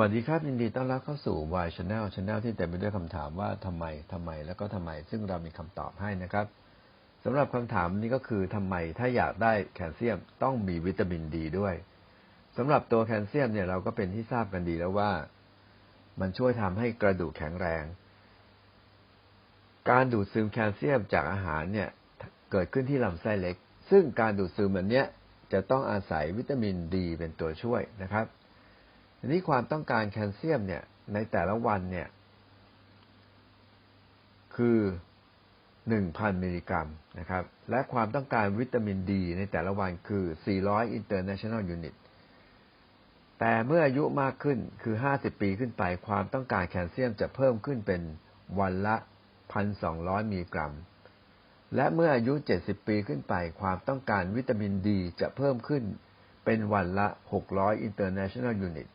วัสดีครับยินดีต้อนรับเข้าสู่ Y Channel Channel ที่เต็มไปด้วยคำถามว่าทำไมทำไมแล้วก็ทำไม ซึ่งเรามีคำตอบให้นะครับสำหรับคำถามนี้ก็คือทำไมถ้าอยากได้แคลเซียมต้องมีวิตามินดีด้วยสำหรับตัวแคลเซียมเนี่ยเราก็เป็นที่ทราบกันดีแล้วว่า มันช่วยทำให้กระดูกแข็งแรง การดูดซึมแคลเซียมจากอาหารเนี่ยเกิดขึ้นที่ลำไส้เล็ก ซึ่งการดูดซึมอันเนี้ยจะต้องอาศัยวิตามินดีเป็นตัวช่วยนะครับ ทีนี้ความต้องการแคลเซียมเนี่ย ในแต่ละวันเนี่ย คือ1,000มิลลิกรัมนะครับ และความต้องการวิตามินดีในแต่ละวันคือ 400 international unit แต่เมื่ออายุมากขึ้นคือ 50 ปีขึ้นไป ความต้องการแคลเซียมจะเพิ่มขึ้นเป็นวันละ 1,200 มิลลิกรัม และเมื่ออายุ 70 ปีขึ้นไป ความต้องการวิตามินดีจะเพิ่มขึ้นเป็นวันละ 600 international unit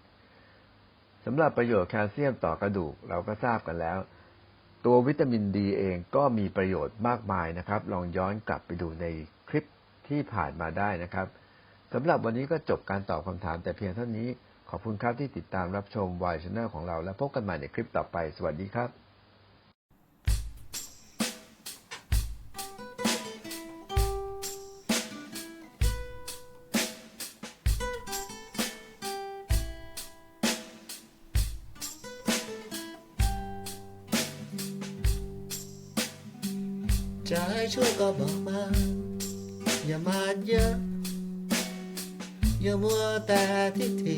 สำหรับประโยชน์แคลเซียมต่อกระดูกเราก็ทราบกันแล้ว ตัววิตามินดีเองก็มีประโยชน์มากมายนะครับ ลองย้อนกลับไปดูในคลิปที่ผ่านมาได้นะครับสำหรับวันนี้ก็จบการตอบคำถามแต่เพียงเท่านี้ ขอบคุณครับที่ติดตามรับชมวายชแนลของเรา และพบกันใหม่ในคลิปต่อไป สวัสดีครับ จะให้ช่วยก็บอกมา อย่ามาเยอะ อย่ามัวแต่ทิฐิ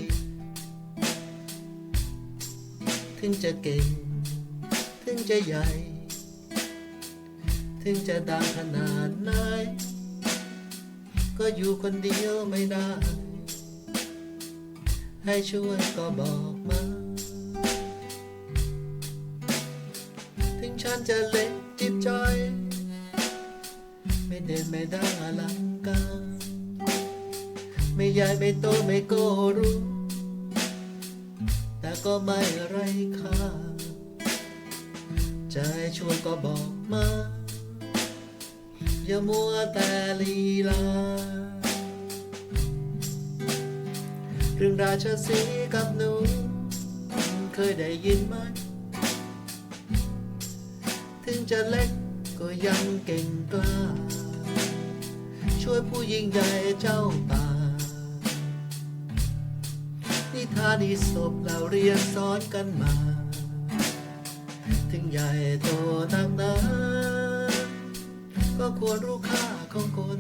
ถึงจะเก่ง ถึงจะใหญ่ ถึงจะดังขนาดไหนก็อยู่คนเดียวไม่ได้ ให้ช่วยก็บอกมา ถึงฉันจะเล็ก ไม่เด่นไม่ดังอลังกาไม่ใหญ่ไม่โตไม่โกรู้ แต่ก็ไม่ไรค่าใจชวนก็บอกมา อย่ามัวแต่ลีลา เรื่องราชสีกับหนู เคยได้ยินไหม ถึงจะเล็กก็ยังเก่งกล้า ช่วยผู้ยิ่งใหญ่เจ้าป่า นิทานอีสบเราเรียนสอนกันมา ถึงใหญ่โตนักหนาก็ควรรู้ค่าของคน